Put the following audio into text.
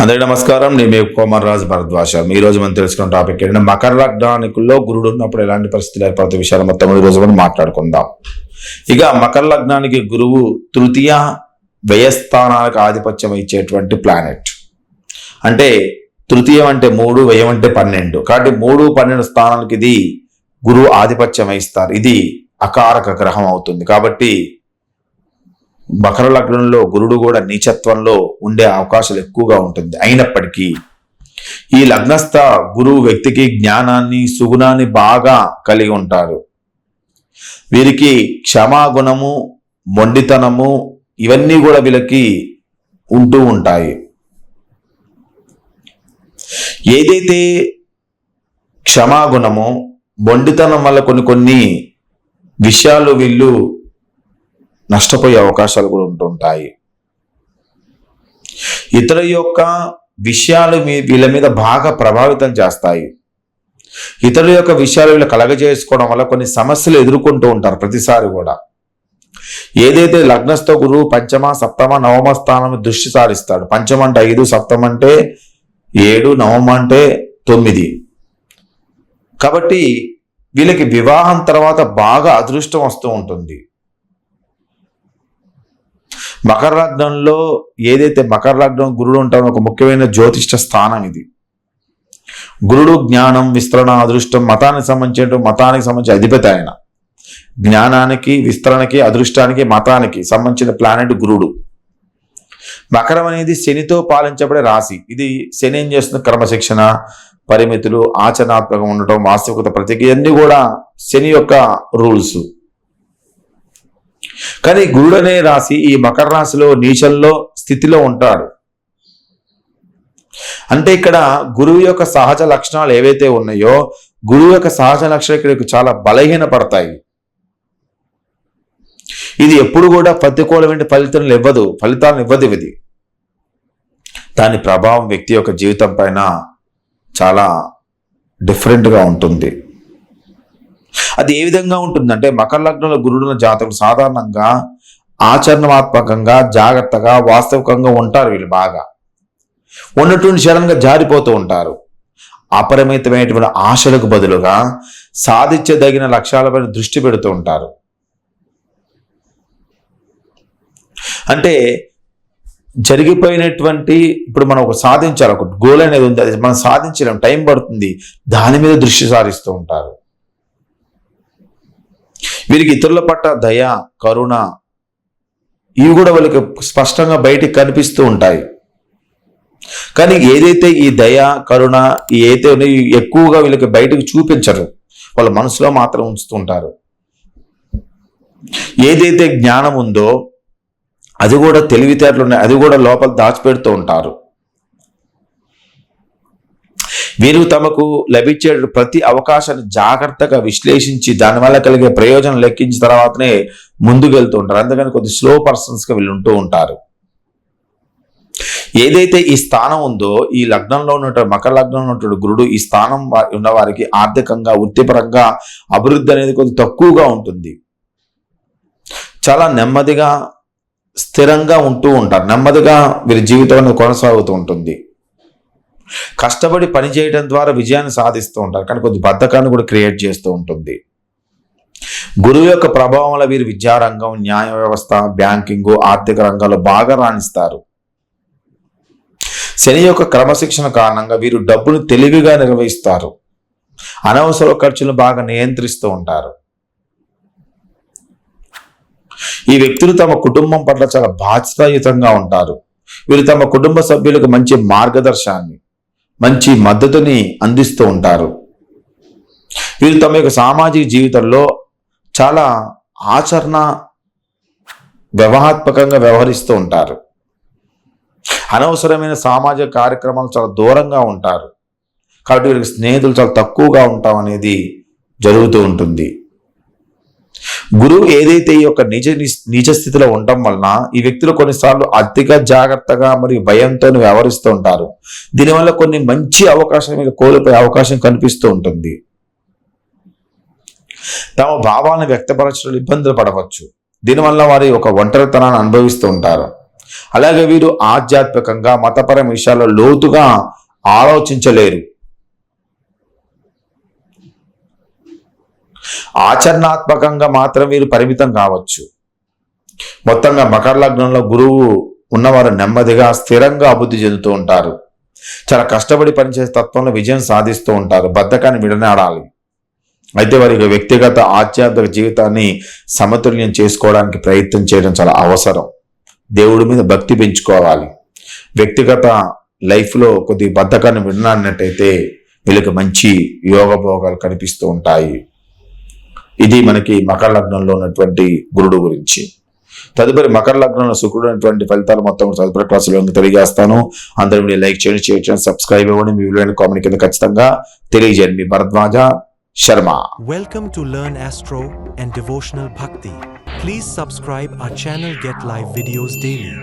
అందరికీ నమస్కారం. నేను మీ కుమార్ రాజ్ భరద్వాజ. ఈ రోజు మనం తెలుసుకున్న టాపిక్ ఏంటంటే మకర లగ్నానికుల్లో గురుడు ఉన్నప్పుడు ఎలాంటి పరిస్థితులు ఏర్పడుతాయి? విషయాలు మొత్తం ఈ రోజు మనం మాట్లాడుకుందాం. ఇక మకర లగ్నానికి గురువు తృతీయ వ్యయస్థానాలకు ఆధిపత్యం ఇచ్చేటువంటి ప్లానెట్ అంటే తృతీయం అంటే మూడు వ్యయం అంటే పన్నెండు. కాబట్టి మూడు పన్నెండు స్థానాలకు ఇది గురువు ఆధిపత్యం వహిస్తారు. ఇది అకారక గ్రహం అవుతుంది. కాబట్టి మకర లగ్నంలో గురుడు కూడా నీచత్వంలో ఉండే అవకాశాలు ఎక్కువగా ఉంటుంది. అయినప్పటికీ ఈ లగ్నస్థ గురువు వ్యక్తికి జ్ఞానాన్ని సుగుణాన్ని బాగా కలిగి ఉంటారు. వీరికి క్షమాగుణము మొండితనము ఇవన్నీ కూడా వీళ్ళకి ఉంటూ ఉంటాయి. ఏదైతే క్షమాగుణము మొండితనం వల్ల కొన్ని కొన్ని విషయాలు వీళ్ళు నష్టపోయే అవకాశాలు కూడా ఉంటుంటాయి. ఇతరుల యొక్క విషయాలు మీ వీళ్ళ మీద బాగా ప్రభావితం చేస్తాయి. ఇతరుల యొక్క విషయాలు వీళ్ళు కలగజేసుకోవడం వల్ల కొన్ని సమస్యలు ఎదుర్కొంటూ ఉంటారు ప్రతిసారి కూడా. ఏదైతే లగ్నస్థ గురువు పంచమ సప్తమ నవమ స్థానం దృష్టి సారిస్తాడు. పంచమ అంటే ఐదు సప్తమ అంటే ఏడు నవమ అంటే తొమ్మిది. కాబట్టి వీళ్ళకి వివాహం తర్వాత బాగా అదృష్టం వస్తూ ఉంటుంది. మకర లగ్నంలో ఏదైతే మకర లగ్నం గురుడు ఉంటారో ఒక ముఖ్యమైన జ్యోతిష్ట స్థానం ఇది. గురుడు జ్ఞానం విస్తరణ అదృష్టం మతానికి సంబంధించిన మతానికి సంబంధించిన అధిపతి ఆయన. జ్ఞానానికి విస్తరణకి అదృష్టానికి మతానికి సంబంధించిన ప్లానెట్ గురుడు. మకరం అనేది శనితో పాలించబడే రాశి. ఇది శని ఏం చేస్తుంది? క్రమశిక్షణ పరిమితులు ఆచరణాత్మకంగా ఉండటం వాస్తవికత ప్రత్యేక ఇవన్నీ కూడా శని యొక్క రూల్స్. కానీ గురుడు అనే రాశి ఈ మకర రాశిలో నీచల్లో స్థితిలో ఉంటాడు. అంటే ఇక్కడ గురువు యొక్క సహజ లక్షణాలు ఏవైతే ఉన్నాయో గురువు యొక్క సహజ లక్షణాలు ఇక్కడ చాలా బలహీనపడతాయి. ఇది ఎప్పుడు కూడా ప్రతికూలమైన ఫలితాలను ఇవ్వదు ఫలితాలను ఇవ్వదు ఇది. దాని ప్రభావం వ్యక్తి యొక్క జీవితం పైన చాలా డిఫరెంట్గా ఉంటుంది. అది ఏ విధంగా ఉంటుందంటే మకర లగ్నంలో గురుడున్న జాతకులు సాధారణంగా ఆచరణాత్మకంగా జాగ్రత్తగా వాస్తవికంగా ఉంటారు వీళ్ళు బాగా. ఉన్నటువంటి శరణంగా జారిపోతూ ఉంటారు. అపరిమితమైనటువంటి ఆశలకు బదులుగా సాధించదగిన లక్ష్యాలపైన దృష్టి పెడుతూ ఉంటారు. అంటే జరిగిపోయినటువంటి ఇప్పుడు మనం ఒక సాధించాలి ఒక గోల్ అనేది ఉంది అది మనం సాధించలేం టైం పడుతుంది దాని మీద దృష్టి సారిస్తూ ఉంటారు. వీరికి ఇతరుల పట్ల దయ కరుణ ఇవి కూడా వాళ్ళకి స్పష్టంగా బయటికి కనిపిస్తూ ఉంటాయి. కానీ ఏదైతే ఈ దయ కరుణ ఏదైతే ఉన్నాయో ఎక్కువగా వీళ్ళకి బయటకు చూపించరు. వాళ్ళ మనసులో మాత్రం ఉంచుతుంటారు ఏదైతే జ్ఞానం ఉందో అది కూడా తెలివితేటలు ఉన్నాయి అది కూడా లోపల దాచిపెడుతూ ఉంటారు. వీరు తమకు లభించే ప్రతి అవకాశాన్ని జాగ్రత్తగా విశ్లేషించి దానివల్ల కలిగే ప్రయోజనం లెక్కించిన తర్వాతనే ముందుకు వెళ్తూ ఉంటారు. అందుకని కొద్ది స్లో పర్సన్స్గా వీళ్ళు ఉంటూ ఉంటారు. ఏదైతే ఈ స్థానం ఉందో ఈ లగ్నంలో ఉన్నటువంటి మకర లగ్నంలో ఉన్నటువంటి గురుడు ఈ స్థానం ఉన్నవారికి ఆర్థికంగా వృత్తిపరంగా అభివృద్ధి అనేది కొద్ది తక్కువగా ఉంటుంది. చాలా నెమ్మదిగా స్థిరంగా ఉంటూ ఉంటారు. నెమ్మదిగా వీరి జీవితం అనేది కొనసాగుతూ ఉంటుంది. కష్టపడి పని చేయడం ద్వారా విజయాన్ని సాధిస్తూ ఉంటారు. కానీ కొద్ది బద్ధకాన్ని కూడా క్రియేట్ చేస్తూ ఉంటుంది. గురువు యొక్క ప్రభావం వల్ల వీరు విద్యారంగం న్యాయ వ్యవస్థ బ్యాంకింగ్ ఆర్థిక రంగాల్లో బాగా రాణిస్తారు. శని యొక్క క్రమశిక్షణ కారణంగా వీరు డబ్బును తెలివిగా నిర్వహిస్తారు. అనవసర ఖర్చులను బాగా నియంత్రిస్తూ ఉంటారు. ఈ వ్యక్తులు తమ కుటుంబం పట్ల చాలా బాధ్యతాయుతంగా ఉంటారు. వీరు తమ కుటుంబ సభ్యులకు మంచి మార్గదర్శాన్ని మంచి మద్దతుని అందిస్తూ ఉంటారు. వీరు తమ యొక్క సామాజిక జీవితంలో చాలా ఆచరణ వ్యవహాత్మకంగా వ్యవహరిస్తూ ఉంటారు. అనవసరమైన సామాజిక కార్యక్రమాలు చాలా దూరంగా ఉంటారు. కాబట్టి వీరికి స్నేహితులు చాలా తక్కువగా ఉంటాం అనేది జరుగుతూ ఉంటుంది. గురువు ఏదైతే ఈ యొక్క నిజ నిజ స్థితిలో ఉండటం వలన ఈ వ్యక్తులు కొన్నిసార్లు అతిగా జాగ్రత్తగా మరియు భయంతో వ్యవహరిస్తూ ఉంటారు. దీనివల్ల కొన్ని మంచి అవకాశం మీద కోల్పోయే అవకాశం కనిపిస్తూ ఉంటుంది. తమ భావాలను వ్యక్తపరచడం ఇబ్బందులు పడవచ్చు. దీనివల్ల వారి ఒక ఒంటరితనాన్ని అనుభవిస్తూ ఉంటారు. అలాగే వీరు ఆధ్యాత్మికంగా మతపరమైన విషయాల్లో లోతుగా ఆలోచించలేరు. ఆచరణాత్మకంగా మాత్రం వీరు పరిమితం కావచ్చు. మొత్తంగా మకర లగ్నంలో గురువు ఉన్నవారు నెమ్మదిగా స్థిరంగా అభివృద్ధి చెందుతూ ఉంటారు. చాలా కష్టపడి పనిచేసే తత్వంలో విజయం సాధిస్తూ ఉంటారు. బద్ధకాన్ని విడనాడాలి. అయితే వారి వ్యక్తిగత ఆధ్యాత్మిక జీవితాన్ని సమతుల్యం చేసుకోవడానికి ప్రయత్నం చేయడం చాలా అవసరం. దేవుడి మీద భక్తి పెంచుకోవాలి. వ్యక్తిగత లైఫ్లో కొద్ది బద్ధకాన్ని విడనాడినట్టయితే వీళ్ళకి మంచి యోగ భోగాలు కనిపిస్తూ ఉంటాయి. ఇది మనకి మకర లగ్నంలో ఉన్నటువంటి గురుడు గురించి. తదుపరి మకర లగ్నంలో శుక్రుడు అనేటువంటి ఫలితాలు మొత్తం తదుపరి క్లాసులో తెలియజేస్తాను. అందరూ మీరు లైక్ చేయండి షేర్ చేయండి సబ్స్క్రైబ్ ఇవ్వండి మీ విలువైన కామెంట్ కింద ఖచ్చితంగా తెలియజేయండి. మీ Bharadwaj Sharma. Welcome to learn astro and devotional bhakti please subscribe our channel get live videos daily